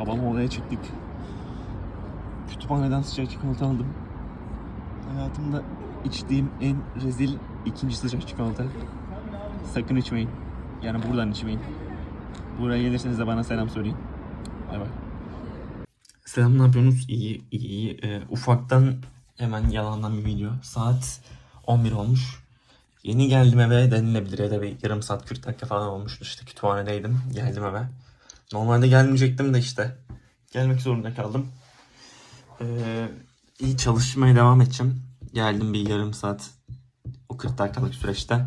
Babamla odaya çıktık. Kütüphaneden sıcak çikolata aldım. Hayatımda içtiğim en rezil ikinci sıcak çikolata. Sakın içmeyin. Yani buradan içmeyin. Buraya gelirseniz de bana selam söyleyin. Bay bay. Selam ne yapıyorsunuz? İyi iyi iyi. Ee, ufaktan hemen yalandan bir video. Saat 11 olmuş. Yeni geldim eve denilebilir da bir yarım saat 40 dakika falan olmuştu işte kütüphanedeydim. Geldim eve. Normalde gelmeyecektim de işte. Gelmek zorunda kaldım. Ee, iyi çalışmaya devam edeceğim. Geldim bir yarım saat o 40 dakikalık süreçte.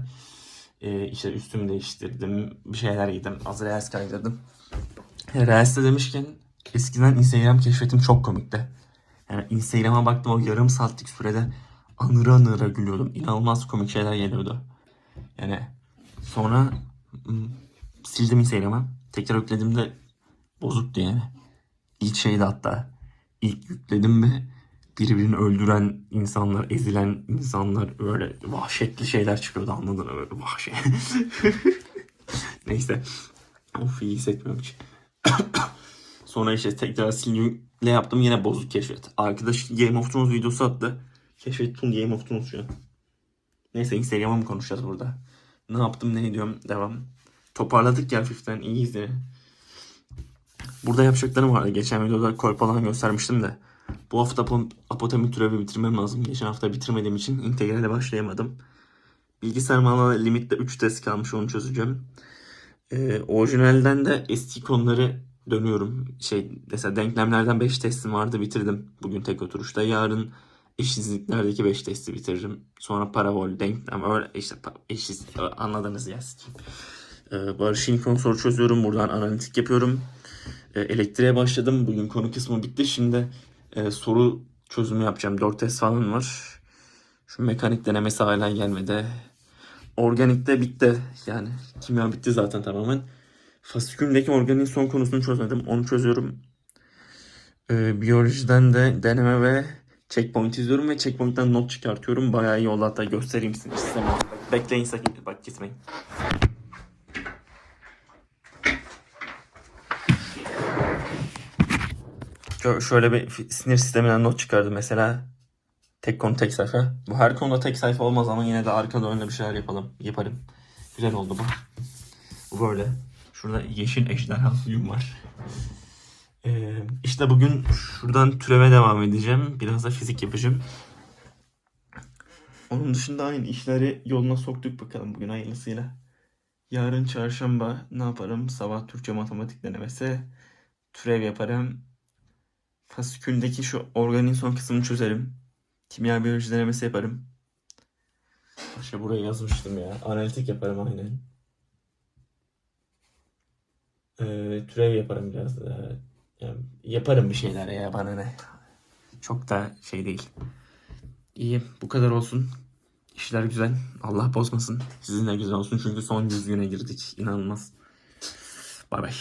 Ee, işte üstümü değiştirdim. Bir şeyler yedim. Az Reels kaydırdım. Reels'te demişken eskiden Instagram keşfetim çok komikti. Yani Instagram'a baktım o yarım saatlik sürede anıra anıra gülüyordum. İnanılmaz komik şeyler geliyordu. Yani sonra ım, sildim Instagram'a. Tekrar yüklediğimde bozuktu yani. İlk şeydi hatta. İlk yükledim ve birbirini öldüren insanlar, ezilen insanlar öyle vahşetli şeyler çıkıyordu anladın mı? Böyle vahşet. Neyse. Of iyi hissetmiyorum hiç. Sonra işte tekrar silgiyle yaptım yine bozuk keşfet. Arkadaş Game of Thrones videosu attı. Keşfettim Game of Thrones şu an. Neyse Instagram'a mı konuşacağız burada? Ne yaptım ne ediyorum devam. Toparladık ya hafiften iyiyiz yine. Burada yapacaklarım vardı. Geçen videoda kol falan göstermiştim de. Bu hafta apo- apotemi türevi bitirmem lazım. Geçen hafta bitirmediğim için integrale başlayamadım. Bilgisayar malına limitte 3 test kalmış onu çözeceğim. Ee, orijinalden de eski konuları dönüyorum. Şey mesela denklemlerden 5 testim vardı bitirdim. Bugün tek oturuşta. Yarın eşitsizliklerdeki 5 testi bitiririm. Sonra parabol, denklem öyle işte eşiz anladınız ya. Ee, Barış İlkon soru çözüyorum. Buradan analitik yapıyorum. Ee, elektriğe başladım. Bugün konu kısmı bitti. Şimdi e, soru çözümü yapacağım. 4 test falan var. Şu mekanik denemesi hala gelmedi. Organikte bitti. Yani kimya bitti zaten tamamen. Fasiküldeki organik son konusunu çözmedim. Onu çözüyorum. Ee, biyolojiden de deneme ve checkpoint izliyorum ve checkpoint'ten not çıkartıyorum. Bayağı iyi oldu hatta göstereyim size. Bekleyin sakın bak gitmeyin. Şöyle bir sinir sisteminden not çıkardım mesela. Tek konu tek sayfa. Bu her konuda tek sayfa olmaz ama yine de arkada önde bir şeyler yapalım. Yaparım. Güzel oldu bu. Bu böyle. Şurada yeşil ejderha suyum var. Ee, işte bugün şuradan türeve devam edeceğim. Biraz da fizik yapacağım. Onun dışında aynı işleri yoluna soktuk bakalım bugün hayırlısıyla. Yarın çarşamba ne yaparım? Sabah Türkçe matematik denemesi. Türev yaparım. Fasiküldeki şu organin son kısmını çözerim. Kimya biyoloji denemesi yaparım. İşte buraya yazmıştım ya. Analitik yaparım aynen. Ee, türev yaparım biraz da. Yani yaparım bir şeyler ya bana ne. Çok da şey değil. İyi bu kadar olsun. İşler güzel. Allah bozmasın. Sizin de güzel olsun çünkü son 100 güne girdik. İnanılmaz. Bay bay.